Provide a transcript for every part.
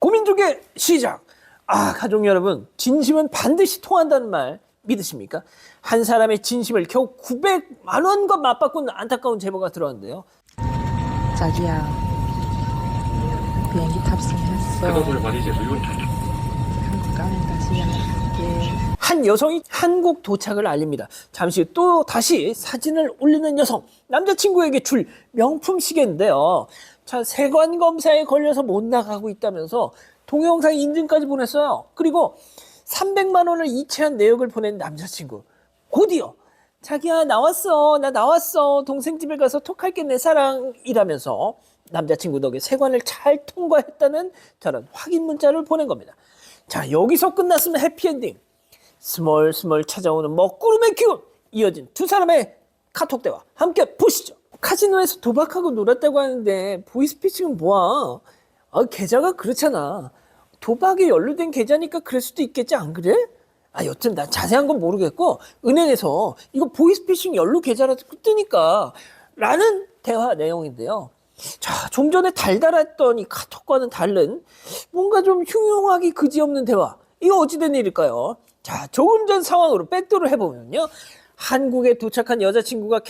고민족의 시작. 아, 가족 여러분, 진심은 반드시 통한다는 말 믿으십니까? 한 사람의 진심을 겨우 900만 원과 맞바꾼 안타까운 제보가 들어왔는데요. 자기야 비행기 탑승했어 다시 연락할게 한 여성이 한국 도착을 알립니다. 잠시 후 또 다시 사진을 올리는 여성, 남자친구에게 줄 명품 시계인데요. 자, 세관 검사에 걸려서 못 나가고 있다면서 동영상 인증까지 보냈어요. 그리고 300만 원을 이체한 내역을 보낸 남자친구. 곧이어 자기야 나왔어 나 나왔어 동생 집에 가서 톡할게 내 사랑이라면서 남자친구 덕에 세관을 잘 통과했다는 저런 확인 문자를 보낸 겁니다. 자 여기서 끝났으면 해피엔딩. 스멀스멀 찾아오는 먹구름의 기운 이어진 두 사람의 카톡 대화 함께 보시죠. 카지노에서 도박하고 놀았다고 하는데 보이스피싱은 뭐야? 아, 계좌가 그렇잖아. 도박에 연루된 계좌니까 그럴 수도 있겠지 안 그래? 아 여튼 난 자세한 건 모르겠고 은행에서 이거 보이스피싱 연루 계좌라고 뜨니까 라는 대화 내용인데요. 자, 좀 전에 달달했던 이 카톡과는 다른 뭔가 좀 흉흉하기 그지없는 대화. 이거 어찌된 일일까요? 자, 조금 전 상황으로 백도를 해보면요. 한국에 도착한 여자친구가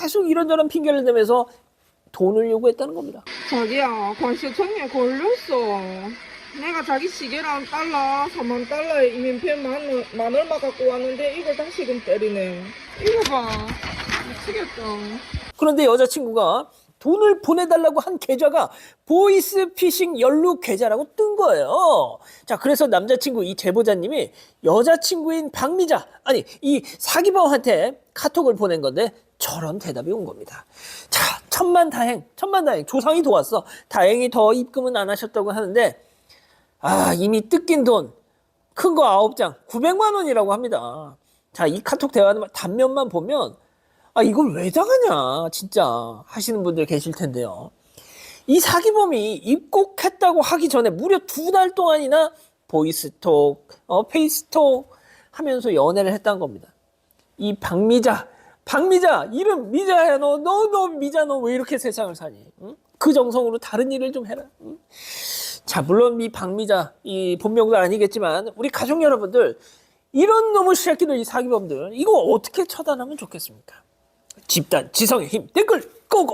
계속 이런저런 핑계를 대면서 돈을 요구했다는 겁니다. 자기야 관세청에 걸렸어 내가 자기 시계랑 달러 4만 달러에 이민표 만, 원- 만 얼마 갖고 왔는데 이걸 다시금 때리네 이거 봐 미치겠다 그런데 여자친구가 돈을 보내달라고 한 계좌가 보이스피싱 연루 계좌라고 뜬 거예요. 자, 그래서 남자친구 이 제보자님이 여자친구인 박미자, 아니, 이 사기범한테 카톡을 보낸 건데 저런 대답이 온 겁니다. 자, 천만 다행, 천만 다행, 조상이 도왔어. 다행히 더 입금은 안 하셨다고 하는데, 아, 이미 뜯긴 돈, 큰 거 아홉 장, 900만 원이라고 합니다. 자, 이 카톡 대화 단면만 보면, 아, 이걸 왜 당하냐, 진짜, 하시는 분들 계실 텐데요. 이 사기범이 입국했다고 하기 전에 무려 두 달 동안이나 보이스톡, 어, 페이스톡 하면서 연애를 했다는 겁니다. 이 박미자, 박미자, 이름 미자야, 너, 너, 너, 미자, 너 왜 이렇게 세상을 사니? 응? 그 정성으로 다른 일을 좀 해라. 응? 자, 물론 이 박미자, 이 본명도 아니겠지만, 우리 가족 여러분들, 이런 놈의 새끼들, 이 사기범들, 이거 어떻게 처단하면 좋겠습니까? 집단 지성의 힘 댓글 고고